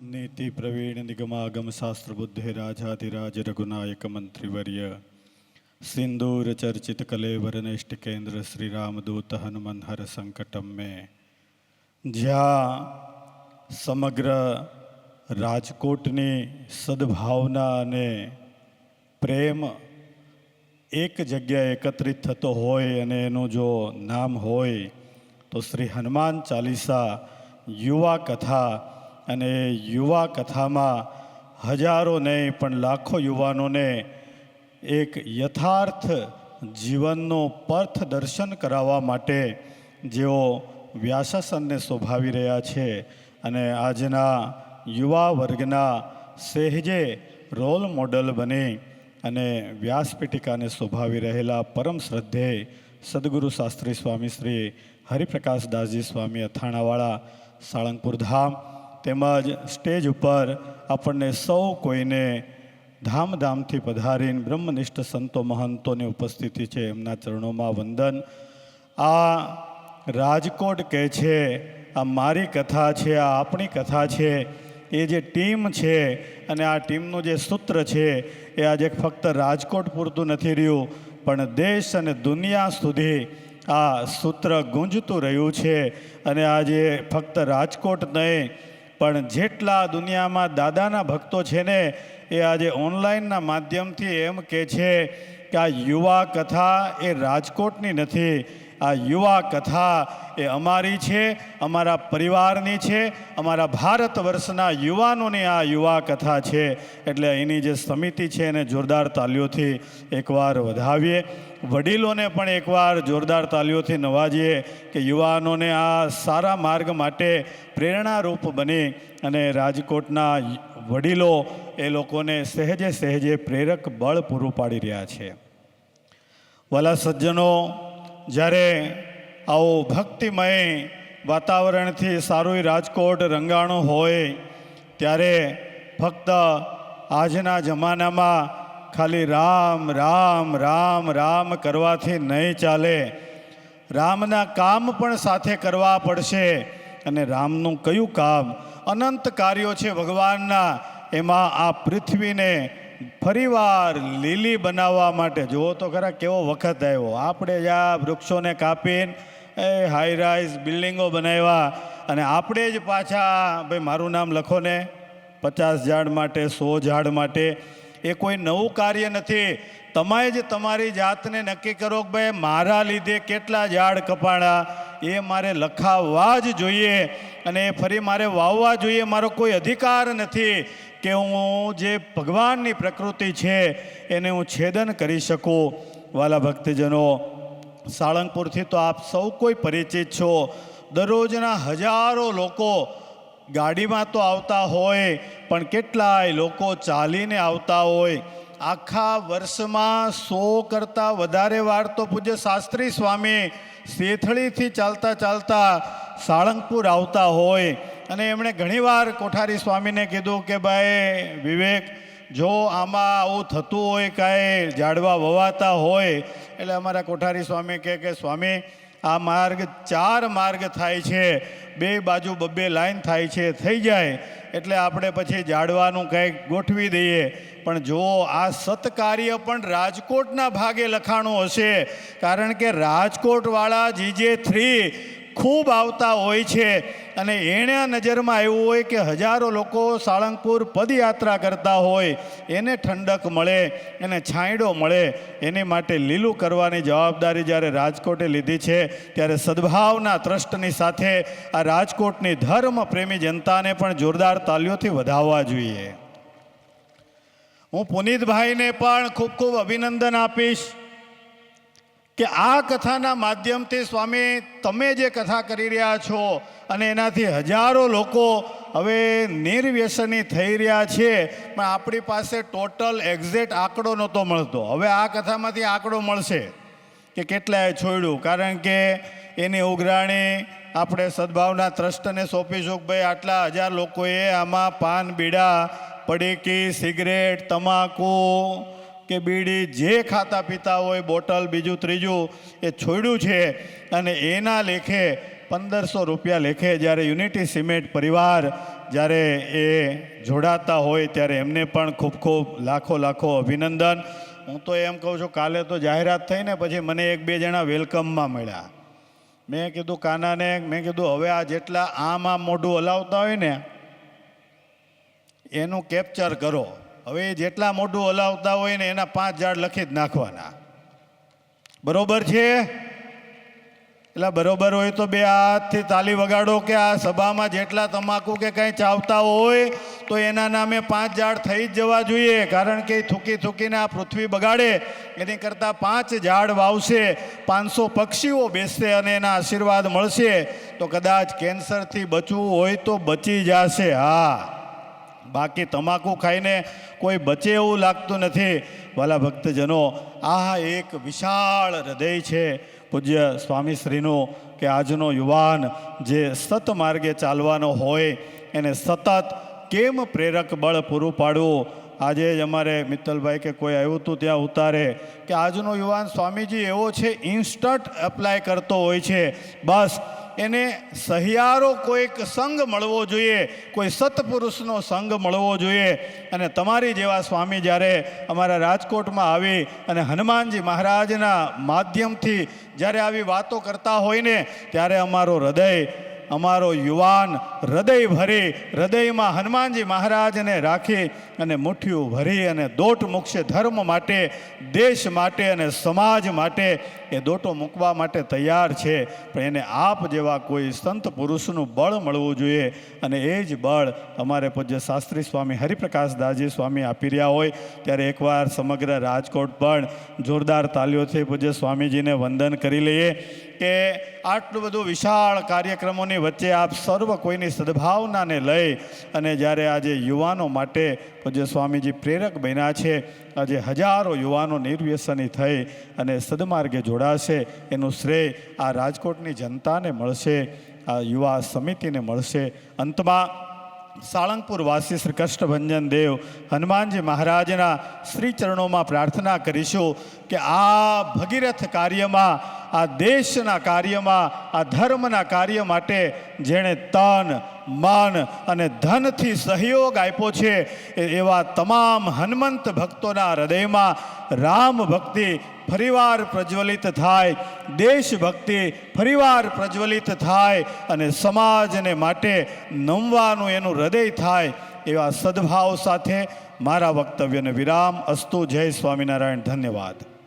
નીતિ પ્રવીણ નિગમાગમ શાસ્ત્ર બુદ્ધે રાજાધિરાજ રઘુનાયક મંત્રીવર્ય સિંદૂર ચર્ચિત કલેવર નિષ્ઠ કેન્દ્ર શ્રી રામદૂત હનુમન હર સંકટમ મેં જ્યાં સમગ્ર રાજકોટની સદભાવના અને પ્રેમ એક જગ્યાએ એકત્રિત થતો હોય અને એનું જો નામ હોય તો શ્રી હનુમાન ચાલીસા યુવા કથા અને યુવા કથામાં હજારો નહીં, પણ લાખો યુવાનોને એક યથાર્થ જીવનનો પર્થ દર્શન કરાવવા માટે જેઓ વ્યાસાસનને શોભાવી રહ્યા છે. અને આજના યુવા વર્ગના સહેજે રોલ મોડલ બની અને વ્યાસપીઠિકાને શોભાવી રહેલા પરમ શ્રદ્ધે સદગુરુ શાસ્ત્રી સ્વામી શ્રી હરિપ્રકાશદાસજી સ્વામી અથાણાવાળા સાળંગપુર ધામ તેમજ સ્ટેજ ઉપર આપણને સૌ કોઈને ધામધામથી પધારીને બ્રહ્મનિષ્ઠ સંતો મહંતોની ઉપસ્થિતિ છે એમના ચરણોમાં વંદન. આ રાજકોટ કહે છે, આ મારી કથા છે, આ આપણી કથા છે, એ જે ટીમ છે અને આ ટીમનું જે સૂત્ર છે, એ આજે ફક્ત રાજકોટ પૂરતું નથી રહ્યું, પણ દેશ અને દુનિયા સુધી આ સૂત્ર ગુંજતું રહ્યું છે. અને આજે ફક્ત રાજકોટ નહીં પણ જેટલા દુનિયામાં દાદાના ભક્તો છે ને, એ આજે ઓનલાઈનના માધ્યમથી એમ કહે છે કે આ યુવા કથા એ રાજકોટની નથી આ યુવા કથા એ અમારી છે, અમારા પરિવારની છે, અમારા ભારત વર્ષના યુવાનોની આ યુવા કથા છે. એટલે એની જે સમિતિ છે એને જોરદાર તાલીઓથી એકવાર વધાવીએ. વડીલોને પણ એકવાર જોરદાર તાલીઓથી નવાજીએ કે યુવાનોને આ સારા માર્ગ માટે પ્રેરણારૂપ બની અને રાજકોટના વડીલો એ લોકોને સહેજે સહેજે પ્રેરક બળ પૂરું પાડી રહ્યા છે. વાલા સજ્જનો જ્યારે આવો ભક્તિમય વાતાવરણથી સારું રાજકોટ રંગાણું હોય, ત્યારે ફક્ત આજના જમાનામાં ખાલી રામ રામ રામ રામ કરવાથી નહીં ચાલે. રામના કામ પણ સાથે કરવા પડશે અને રામનું કયું કામ? અનંત કાર્યો છે ભગવાનના. એમાં આ પૃથ્વીને ફરીવાર લીલી બનાવવા માટે, જુઓ તો ખરા કેવો વખત આવ્યો. આપણે જ આ વૃક્ષોને કાપીને, એ હાઈ રાઈઝ બિલ્ડિંગો બનાવ્યા અને આપણે જ પાછા, ભાઈ મારું નામ લખો ને, પચાસ ઝાડ માટે, સો ઝાડ માટે. એ કોઈ નવું કાર્ય નથી. તમે જ તમારી જાતને નક્કી કરો કે ભાઈ મારા લીધે કેટલા ઝાડ કપાણા. એ મારે લખાવવા જ જોઈએ અને એ ફરી મારે વાવવા જોઈએ, મારો કોઈ અધિકાર નથી કે હું જે ભગવાનની પ્રકૃતિ છે એને હું છેદન કરી શકું. વાલા ભક્તજનો, સાળંગપુરથી તો આપ સૌ કોઈ પરિચિત છો. દરરોજના હજારો લોકો ગાડીમાં તો આવતા હોય, પણ કેટલાય લોકો ચાલીને આવતા હોય. આખા વર્ષમાં સો કરતાં વધારે વાર તો પૂજ્ય શાસ્ત્રી સ્વામી શેથળીથી ચાલતા ચાલતા સાળંગપુર આવતા હોય. અને એમણે ઘણીવાર કોઠારી સ્વામીને કીધું કે, ભાઈ, વિવેક, જો આમાં આવું થતું હોય, કાંઈ ઝાડવા વવાતા હોય. એટલે અમારા કોઠારી સ્વામી કહે કે, સ્વામી આ માર્ગ ચાર માર્ગ થાય છે. બે બાજુ બબ્બે લાઈન થાય છે. થઈ જાય. એટલે આપણે પછી જાડવાનું કંઈક ગોઠવી દઈએ. પણ જો આ સત્કાર્ય પણ રાજકોટના ભાગે લખાણું હશે. કારણ કે રાજકોટવાળા જીજે થ્રી ખૂબ આવતા હોય છે. અને એણે નજરમાં આવ્યું હોય કે હજારો લોકો સાળંગપુર પદયાત્રા કરતા હોય. એને ઠંડક મળે, એને છાંયડો મળે. એની માટે લીલું કરવાની જવાબદારી જ્યારે રાજકોટે લીધી છે, ત્યારે સદભાવના ટ્રસ્ટની સાથે આ રાજકોટની ધર્મ પ્રેમી જનતાને પણ જોરદાર તાલીઓથી વધાવવા જોઈએ. હું પુનિતભાઈને પણ ખૂબ ખૂબ અભિનંદન આપીશ. કે આ કથાના માધ્યમથી સ્વામી, તમે જે કથા કરી રહ્યા છો અને એનાથી હજારો લોકો હવે નિર્વ્યસની થઈ રહ્યા છે, પણ આપણી પાસે ટોટલ એક્ઝેક્ટ આંકડો નહોતો મળતો. હવે આ કથામાંથી આંકડો મળશે કે કેટલાએ છોડ્યું? કારણ કે એની ઉઘરાણી આપણે સદભાવના ટ્રસ્ટને સોંપીશું કે ભાઈ આટલા હજાર લોકોએ આમાં પાન, બીડા, પડીકી, સિગરેટ, તમાકુ કે બીડી જે ખાતા પીતા હોય, બોટલ બીજું ત્રીજું, એ છોડ્યું છે અને એના લેખે પંદરસો રૂપિયા લેખે જ્યારે યુનિટી સિમેન્ટ પરિવાર જ્યારે એ જોડાતા હોય ત્યારે એમને પણ ખૂબ ખૂબ લાખો લાખો અભિનંદન. હું તો એમ કહું છું, કાલે તો જાહેરાત થઈ ને પછી મને એક બે જણા વેલકમમાં મળ્યા. મેં કીધું, કાનાને, મેં કીધું, હવે આ જેટલા આમ આમ મોઢું હલાવતા હોય ને, એનું કેપ્ચર કરો. હવે જેટલા મોઢું હલાવતા હોય ને એના પાંચ ઝાડ લખી જ નાખવાના. બરોબર છે? એટલે બરોબર હોય તો બે હાથથી તાલી વગાડો કે આ સભામાં જેટલા તમાકુ કે કંઈ ચાવતા હોય તો એના નામે પાંચ ઝાડ થઈ જ જવા જોઈએ. કારણ કે થૂકી થૂકીને આ પૃથ્વી બગાડે, એની કરતાં પાંચ ઝાડ વાવશે, પાંચસો પક્ષીઓ બેસશે અને એના આશીર્વાદ મળશે. તો કદાચ કેન્સરથી બચવું હોય તો બચી જશે. હા. બાકી તમાકુ ખાઈને કોઈ બચે એવું લાગતું નથી. વાલા ભક્તજનો, આ એક વિશાળ હૃદય છે પૂજ્ય સ્વામીશ્રીનું કે આજનો યુવાન જે સત માર્ગે ચાલવાનો હોય, એને સતત કેમ પ્રેરક બળ પૂરું પાડવું? આજે જ અમારે મિત્તલભાઈ કે કોઈ આવ્યું હતું ત્યાં ઉતારે કે આજનો યુવાન સ્વામીજી એવો છે ઇન્સ્ટન્ટ એપ્લાય કરતો હોય છે. બસ એને સહિયારો કોઈક સંગ મળવો જોઈએ, કોઈ સત્પુરુષનો સંગ મળવો જોઈએ. અને તમારી જેવા સ્વામી જ્યારે અમારા રાજકોટમાં આવી અને હનુમાનજી મહારાજના માધ્યમથી જ્યારે આવી વાતો કરતા હોય ને, ત્યારે અમારો હૃદય અમારો યુવાન હૃદય ભરી, હૃદયમાં હનુમાનજી મહારાજને રાખી અને મુઠ્ઠીઓ ભરી અને દોટ મૂકશે ધર્મ માટે, દેશ માટે અને સમાજ માટે એ દોટો મૂકવા માટે તૈયાર છે. પણ એને આપ જેવા કોઈ સંત પુરુષનું બળ મળવું જોઈએ અને એ જ બળ અમારે પૂજ્ય શાસ્ત્રી સ્વામી હરિપ્રકાશ દાસજી સ્વામી આપી રહ્યા હોય, ત્યારે એકવાર સમગ્ર રાજકોટ પણ જોરદાર તાલીઓથી પૂજ્ય સ્વામીજીને વંદન કરી લઈએ. કે આટલું બધું વિશાળ કાર્યક્રમોની વચ્ચે આપ સર્વ કોઈની સદભાવનાને લઈ અને જ્યારે આજે યુવાનો માટે પૂજ્ય સ્વામીજી પ્રેરક બન્યા છે, આજે હજારો યુવાનો નિર્વ્યસની થઈ અને સદમાર્ગે જોડાશે, એનું શ્રેય આ રાજકોટની જનતાને મળશે, આ યુવા સમિતિને મળશે. અંતમાં સાળંગપુર વાસી શ્રી કષ્ટભંજન દેવ હનુમાનજી મહારાજના શ્રી ચરણોમાં પ્રાર્થના કરીશું કે આ ભગીરથ કાર્યમાં, આ દેશના કાર્યમાં, આ ધર્મના કાર્ય માટે જેણે તન, મન અને ધનથી સહયોગ આપ્યો છે એવા તમામ હનુમંત ભક્તોના હૃદયમાં રામ ભક્તિ ફરીવાર પ્રજ્વલિત થાય, દેશભક્તિ ફરીવાર પ્રજ્વલિત થાય અને સમાજને માટે નમવાનું એનું હૃદય થાય એવા સદભાવ સાથે મારા વક્તવ્યને વિરામ. અસ્તુ જય સ્વામિનારાયણ. ધન્યવાદ.